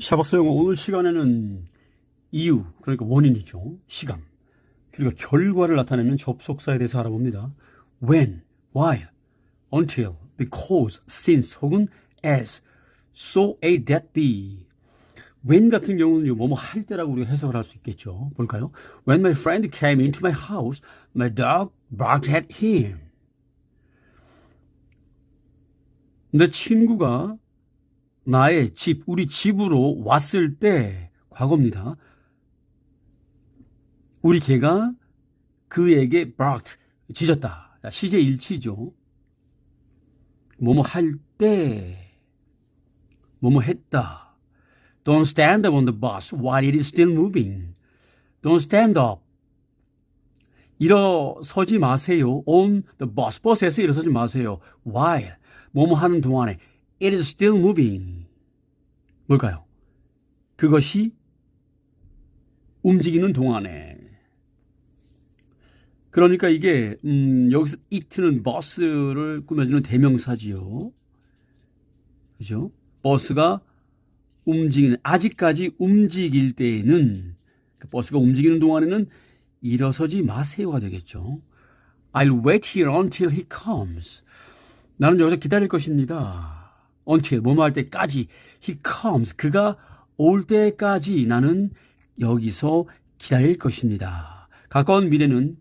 샤박스 영어 오늘 시간에는 이유, 그러니까 원인이죠. 시간. 그리고 결과를 나타내는 접속사에 대해서 알아봅니다. when, while, until, because, since 혹은 as, so, a, that, be. when 같은 경우는 뭐뭐 할 때라고 우리가 해석을 할 수 있겠죠. 볼까요? When my friend came into my house, my dog barked at him. 내 친구가 나의 집, 우리 집으로 왔을 때, 과거입니다. 우리 개가 그에게 barked, 짖었다. 자, 시제 일치죠. 뭐뭐 할 때, 뭐뭐 했다. Don't stand up on the bus while it is still moving. Don't stand up. 일어서지 마세요. On the bus. 버스에서 일어서지 마세요. While. 뭐뭐 하는 동안에 it is still moving. 뭘까요? 그것이 움직이는 동안에. 그러니까 이게 음, 여기서 it는 버스를 꾸며주는 대명사지요. 그죠? 버스가 움직이는 아직까지 움직일 때에는 그 버스가 움직이는 동안에는 일어서지 마세요가 되겠죠. I'll wait here until he comes. 나는 여기서 기다릴 것입니다. Until 뭐뭐 할 때까지 he comes 그가 올 때까지 나는 여기서 기다릴 것입니다. 가까운 미래는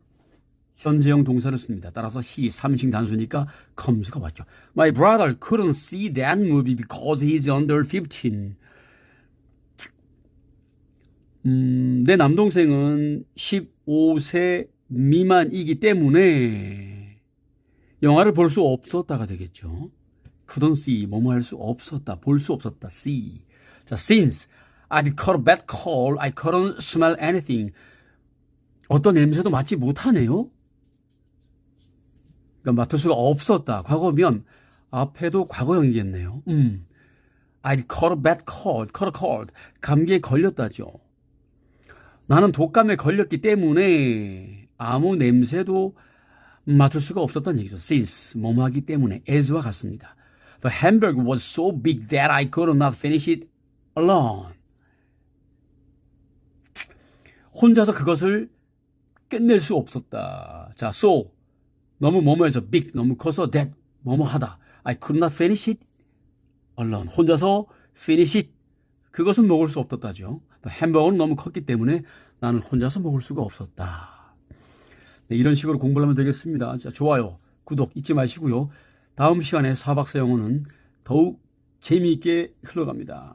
현재형 동사를 씁니다. 따라서 he 삼식 단수니까 comes가 왔죠. My brother couldn't see that movie because he's under 15. 음, 내 남동생은 15세 미만이기 때문에 영화를 볼 수 없었다가 되겠죠. Couldn't see, 뭐뭐 할 수 없었다, 볼 수 없었다, see. 자, since I'd caught a bad cold, I couldn't smell anything. 어떤 냄새도 맡지 못하네요. 그러니까 맡을 수가 없었다. 과거면 앞에도 과거형이겠네요. 음. I'd caught a bad cold, caught a cold. 감기에 걸렸다죠. 나는 독감에 걸렸기 때문에 아무 냄새도 맡을 수가 없었던 얘기죠. Since 뭐뭐 하기 때문에 as와 같습니다. The hamburger was so big that I could not finish it alone. 혼자서 그것을 끝낼 수 없었다. 자, so 너무 뭐뭐해서 big 너무 커서 that 뭐뭐 하다. I could not finish it alone. 혼자서 finish it 그것은 먹을 수 없었다죠. 햄버거는 너무 컸기 때문에 나는 혼자서 먹을 수가 없었다. 네, 이런 식으로 공부를 하면 되겠습니다. 자, 좋아요, 구독 잊지 마시고요. 다음 시간에 사박사 영어는 더욱 재미있게 흘러갑니다.